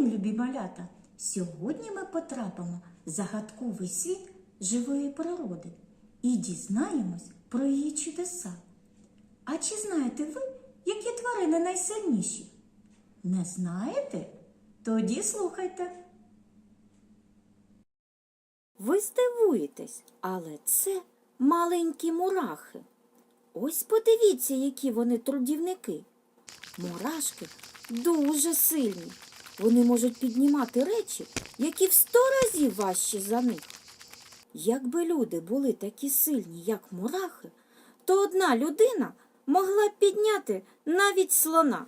любі малята! Сьогодні ми потрапимо в загадковий світ живої природи і дізнаємось про її чудеса. А чи знаєте ви, які тварини найсильніші? Не знаєте? Тоді слухайте. Ви здивуєтесь, але це маленькі мурахи. Ось подивіться, які вони трудівники. Мурашки дуже сильні. Вони можуть піднімати речі, які в сто разів важчі за них. Якби люди були такі сильні, як мурахи, то одна людина могла б підняти навіть слона.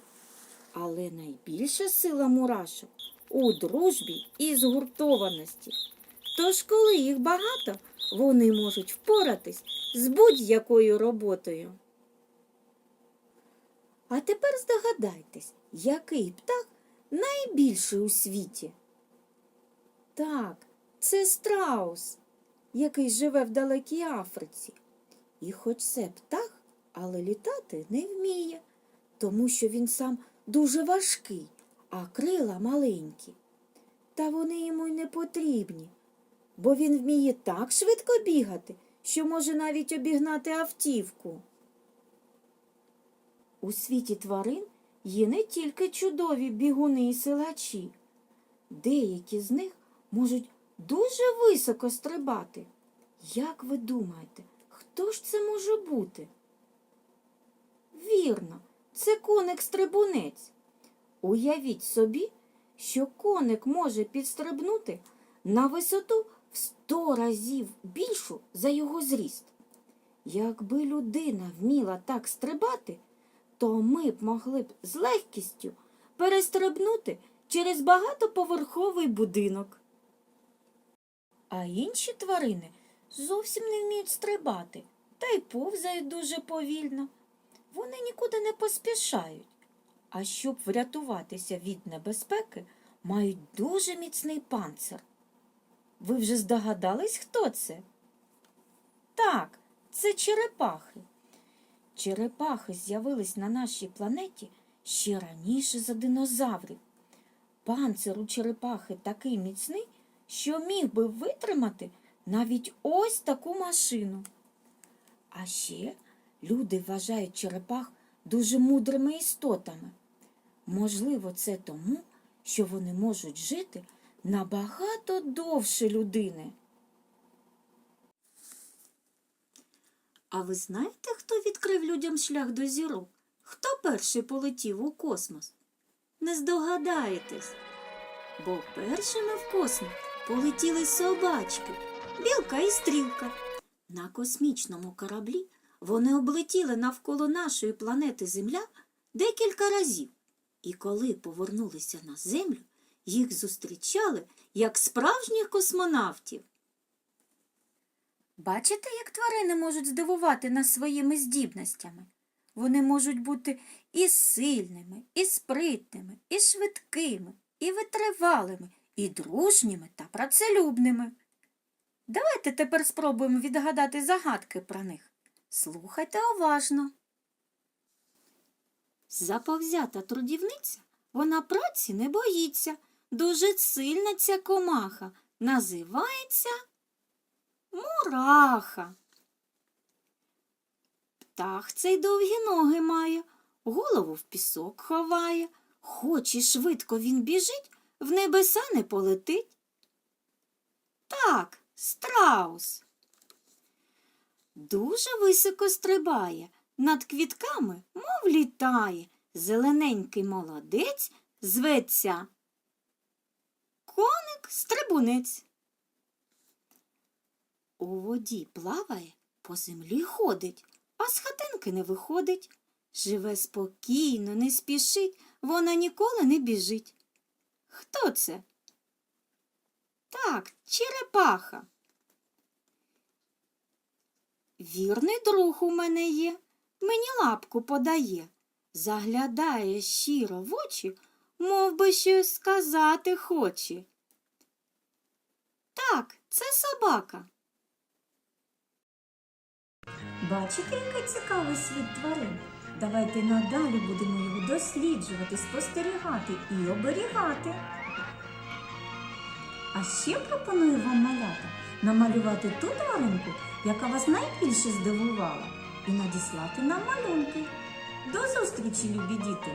Але найбільша сила мурашок у дружбі і згуртованості. Тож, коли їх багато, вони можуть впоратись з будь-якою роботою. А тепер здогадайтесь, який птах найбільший у світі? Так, це страус, який живе в далекій Африці. І хоч це птах, але літати не вміє, тому що він сам дуже важкий, а крила маленькі. Та вони йому й не потрібні, бо він вміє так швидко бігати, що може навіть обігнати автівку. У світі тварин є не тільки чудові бігуни і силачі. Деякі з них можуть дуже високо стрибати. Як ви думаєте, хто ж це може бути? Вірно, це коник-стрибунець. Уявіть собі, що коник може підстрибнути на висоту в сто разів більшу за його зріст. Якби людина вміла так стрибати, то ми б могли б з легкістю перестрибнути через багатоповерховий будинок. А інші тварини зовсім не вміють стрибати та й повзають дуже повільно. Вони нікуди не поспішають. А щоб врятуватися від небезпеки, мають дуже міцний панцир. Ви вже здогадались, хто це? Так, це черепахи. Черепахи з'явились на нашій планеті ще раніше за динозаврів. Панцир у черепахи такий міцний, що міг би витримати навіть ось таку машину. А ще люди вважають черепах дуже мудрими істотами. Можливо, це тому, що вони можуть жити набагато довше людини. А ви знаєте, хто відкрив людям шлях до зірок? Хто перший полетів у космос? Не здогадаєтесь, бо першими в космос полетіли собачки, білка і стрілка. На космічному кораблі вони облетіли навколо нашої планети Земля декілька разів. І коли повернулися на землю, їх зустрічали як справжніх космонавтів. Бачите, як тварини можуть здивувати нас своїми здібностями? Вони можуть бути і сильними, і спритними, і швидкими, і витривалими, і дружніми та працелюбними. Давайте тепер спробуємо відгадати загадки про них. Слухайте уважно. Заповзята трудівниця, вона праці не боїться. Дуже сильна ця комаха. Називається мураха. Птах цей довгі ноги має, голову в пісок ховає. Хоч і швидко він біжить, в небеса не полетить. Так, страус. Дуже високо стрибає, над квітками, мов літає. Зелененький молодець зветься. Коник стрибунець. У воді плаває, по землі ходить, а з хатинки не виходить. Живе спокійно, не спішить, вона ніколи не біжить. Хто це? Так, черепаха. Вірний друг у мене є, мені лапку подає, заглядає щиро в очі, мов би щось сказати хоче. Так, це собака. Бачите, який цікавий світ тварин? Давайте надалі будемо його досліджувати, спостерігати і оберігати. А ще пропоную вам малята намалювати ту тваринку, яка вас найбільше здивувала, і надіслати нам малюнки. До зустрічі, любі діти!